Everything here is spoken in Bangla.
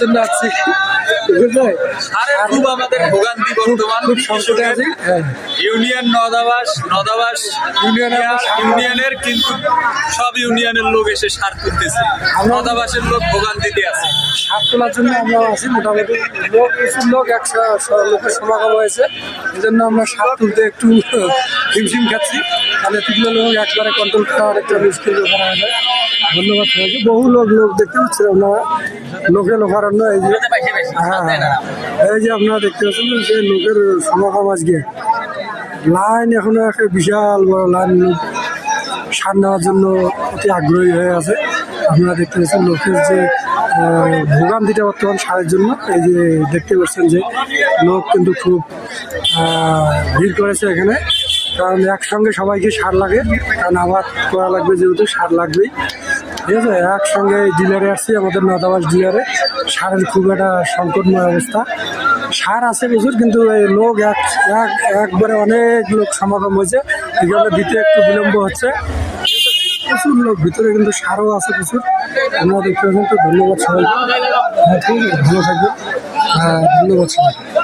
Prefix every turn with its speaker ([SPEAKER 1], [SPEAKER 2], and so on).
[SPEAKER 1] জন্য
[SPEAKER 2] খুব আমাদের ভোগান্তি বর্তমান।
[SPEAKER 1] খুব সংকটে আছি। হ্যাঁ।
[SPEAKER 2] ইউনিয়ন নদাবাস নদাবাস
[SPEAKER 1] ইউনিয়নে
[SPEAKER 2] ইউনিয়নের কিন্তু সব ইউনিয়নের লোক এসে সার তুলতেছে। নদাবাসের লোক ভোগান্তিতে আছে।
[SPEAKER 1] সার তোলার জন্য আমরা আছি মোটামুটি। লোক প্রচুর লোক একশো লোকের সমাগম হয়েছে। এই জন্য আমরা সার তুলতে একটু হিমশিম খাচ্ছি। তাহলে এতগুলো লোক একবারে কন্ট্রোল করা অনেকটা মুশকিল ব্যাপার হয়ে যায়। ধন্যবাদ সবাইকে। বহু লোক লোক দেখতে পাচ্ছেন আপনারা? লোকে লোকারণ্য এই যে হ্যাঁ হ্যাঁ। এই যে আপনারা দেখতে পাচ্ছেন যে লোকের সমাগম আজকে। লাইন এখনও একটা বিশাল বড় লাইন লোক সার নেওয়ার জন্য অতি আগ্রহী হয়ে আছে। আপনারা দেখতে পাচ্ছেন লোকের যে ভোগান্তিটা বর্তমান সারের জন্য। এই যে দেখতে পাচ্ছেন যে লোক কিন্তু খুব ভিড় করেছে এখানে। কারণ একসঙ্গে সবাইকে সার লাগে। কারণ আবাদ করা লাগবে যেহেতু সার লাগবেই। ঠিক আছে? একসঙ্গে ডিলারে আসছি, আমাদের নদাবাস ডিলারে সারের খুব একটা সংকটময় অবস্থা। সার আছে প্রচুর, কিন্তু এই লোক এক, এক- একবারে অনেক লোক সমাগম হয়েছে। এই জন্য দিতে একটু বিলম্ব হচ্ছে। প্রচুর লোক, ভিতরে কিন্তু সারও আছে প্রচুর। আমরা দেখতে পাচ্ছেন তো, ধন্যবাদ সবাইকে। হ্যাঁ ভালো থাকবেন। হ্যাঁ ধন্যবাদ সবাইকে।